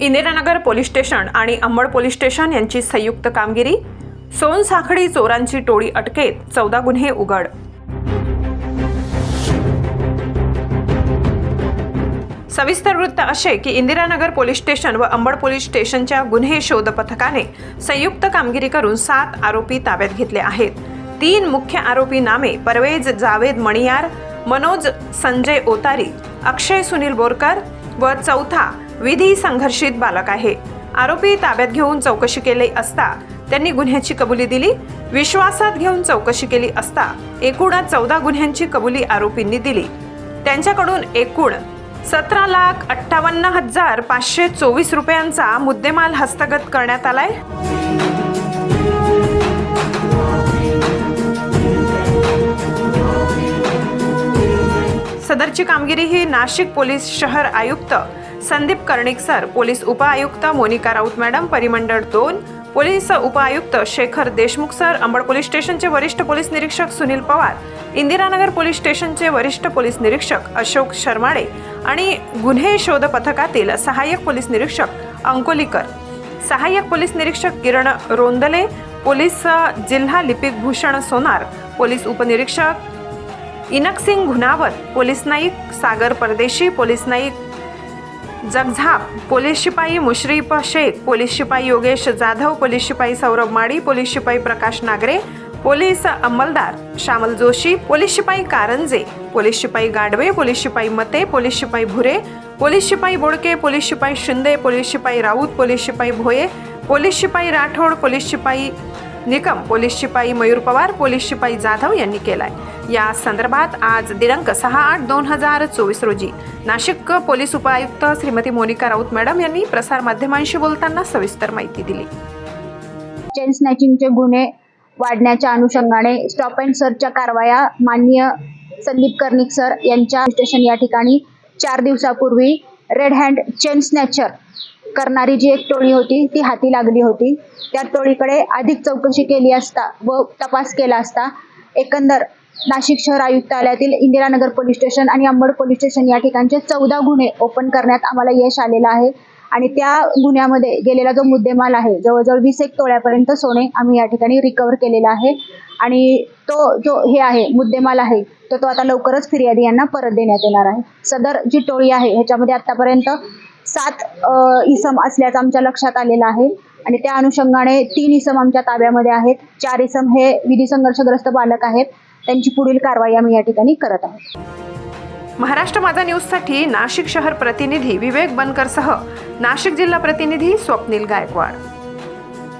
Indiranagar police station आणि Ambad police station यांची संयुक्त कामगिरी. सोनसाखळी चोरांची टोळी अटकेत चौदा गुन्हे उघड. सविस्तर वृत्त असे की इंदिरानगर पोलीस स्टेशन व अंबड पोलीस स्टेशनच्या गुन्हे शोध पथकाने संयुक्त कामगिरी करून सात आरोपी ताब्यात घेतले आहेत. तीन मुख्य आरोपी नामे परवेज जावेद मणियार मनोज संजय ओतारी अक्षय सुनील बोरकर व चौथा विधी संघर्षित बालक आहे. आरोपी ताब्यात घेऊन चौकशी केली असता त्यांनी गुन्ह्याची कबुली दिली. विश्वासात घेऊन चौकशी केली असता एकूण चौदा गुन्ह्यांची कबुली आरोपींनी दिली. त्यांच्याकडून एकूण सतरा लाख अठ्ठावन्न हजार पाचशे चोवीस रुपयांचा मुद्देमाल हस्तगत करण्यात आलाय. याची कामगिरी ही नाशिक पोलीस शहर आयुक्त संदीप कर्णिक सर पोलीस उपआयुक्त मोनिका राऊत मॅडम परिमंडळ दोन पोलीस उपआयुक्त शेखर देशमुख सर अंबड पोलीस स्टेशनचे वरिष्ठ पोलीस निरीक्षक सुनील पवार इंदिरानगर पोलीस स्टेशनचे वरिष्ठ पोलीस निरीक्षक अशोक शर्माडे आणि गुन्हे शोध पथकातील सहाय्यक पोलीस निरीक्षक अंकोलीकर. सहाय्यक पोलीस निरीक्षक किरण रोंदले पोलीस जिल्हा लिपिक भूषण सोनार पोलीस उपनिरीक्षक इनकसिंग घुनावर पोलीस नाईक सागर परदेशी पोलीस नाईक जगझाप पोलीस शिपाई मुश्रीफ शेख पोलीस शिपाई योगेश जाधव पोलीस शिपाई सौरभ माडी पोलीस शिपाई प्रकाश नागरे पोलीस अंमलदार श्यामल जोशी पोलीस शिपाई कारंजे पोलीस शिपाई गाडवे पोलीस शिपाई मते पोलीस शिपाई भुरे पोलीस शिपाई बोडके पोलीस शिपाई शिंदे पोलीस शिपाई राऊत पोलीस शिपाई भोये पोलीस शिपाई राठोड पोलीस शिपाई निकम पोलीस शिपाई मयूर पवार पोलीस शिपाई जाधव यांनी केलाय. या संदर्भात आज दिनांक सहा आठ दोन हजार चोवीस रोजी नाशिक पोलीस उपायुक्त श्रीमती मोनिका राऊत मॅडम यांनी प्रसारमाध्यमांशी बोलताना सविस्तर माहिती दिली. चेन स्नॅचिंगचे गुन्हे वाढण्याच्या अनुषंगाने स्टॉप अँड सर्चच्या कारवाया माननीय संदीप कर्णिक सर यांच्या स्टेशन या ठिकाणी चार दिवसापूर्वी रेड हँड चेन स्नॅचर करणारी जी एक टोळी होती ती हाती लागली होती. त्या टोळीकडे अधिक चौकशी केली असता व तपास केला असता एकंदर नाशिक शहर आयुक्तालयातील इंदिरानगर पोलीस स्टेशन आणि अंबड पोलीस स्टेशन या ठिकाणचे चौदा गुन्हे ओपन करण्यात आम्हाला यश आलेलं आहे. आणि त्या गुन्ह्यामध्ये गेलेला जो मुद्देमाल आहे जवळजवळ वीस एक तोळ्यापर्यंत सोने आम्ही या ठिकाणी रिकवर केलेला आहे. आणि तो जो हे आहे मुद्देमाल आहे तो तो आता लवकरच फिर्यादी यांना परत देण्यात येणार आहे. सदर जी टोळी आहे ह्याच्यामध्ये आतापर्यंत सात इसम असल्याचं आमच्या लक्षात आलेलं आहे. आणि त्या अनुषंगाने तीन इसम आमच्या ताब्यामध्ये आहेत. चार इसम हे विधी संघर्षग्रस्त बालक आहेत. त्यांची पुढील कारवाई आम्ही या ठिकाणी करत आहोत. महाराष्ट्र माझा न्यूजसाठी नाशिक शहर प्रतिनिधी विवेक बनकरसह नाशिक जिल्हा प्रतिनिधी स्वप्नील गायकवाड.